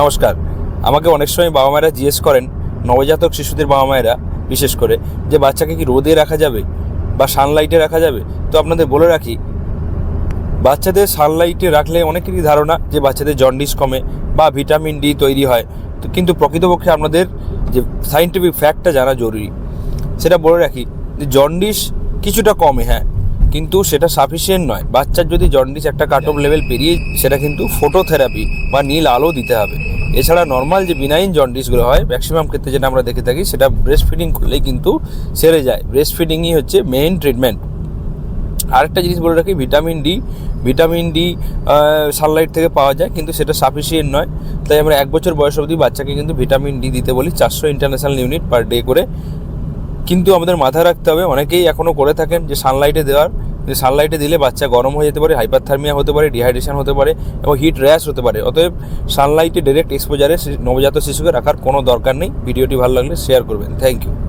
নমস্কার। আমাকে অনেক সময় বাবা মায়েরা জিজ্ঞেস করেন, নবজাতক শিশুদের বাবা মায়েরা, বিশেষ করে, যে বাচ্চাকে কি রোদে রাখা যাবে বা সানলাইটে রাখা যাবে? তো আপনাদের বলে রাখি, বাচ্চাদের সানলাইটে রাখলে অনেকেরই ধারণা যে বাচ্চাদের জন্ডিস কমে বা ভিটামিন ডি তৈরি হয়। তো কিন্তু প্রকৃতপক্ষে আপনাদের যে সাইন্টিফিক ফ্যাক্টটা জানা জরুরি। সেটা বলে রাখি যে জন্ডিস কিছুটা কমে হ্যাঁ। কিন্তু সেটা সাফিসিয়েন্ট নয়। বাচ্চার যদি জন্ডিস একটা কাট অফ লেভেল পেরিয়ে, সেটা কিন্তু ফটোথেরাপি বা নীল আলো দিতে হবে। এছাড়া নর্মাল যে বিনাইন জন্ডিসগুলো হয় ম্যাক্সিমাম ক্ষেত্রে যেটা আমরা দেখে থাকি, সেটা ব্রেস্ট ফিডিং করলেই কিন্তু সেরে যায়। ব্রেস্ট ফিডিংই হচ্ছে মেইন ট্রিটমেন্ট আরেকটা জিনিস বলে রাখি vitamin D vitamin D sunlight থেকে পাওয়া যায়, কিন্তু সেটা সাফিসিয়েন্ট নয়। তাই আমরা এক বছর বয়স অবধি বাচ্চাকে কিন্তু ভিটামিন ডি দিতে বলি, চারশো ইন্টারন্যাশনাল ইউনিট পার ডে করে। কিন্তু আমাদের মাথায় রাখতে হবে, অনেকেই এখনও করে থাকেন যে সানলাইটে দেওয়ার। যে সানলাইটে দিলে বাচ্চা গরম হয়ে যেতে পারে হাইপারথার্মিয়া হতে পারে ডিহাইড্রেশন হতে পারে এবং হিট র্যাশ হতে পারে। অতএব সানলাইটে ডিরেক্ট এক্সপোজারে নবজাত শিশুকে রাখার কোনো দরকার নেই। ভিডিওটি ভালো লাগলে শেয়ার করবেন। Thank you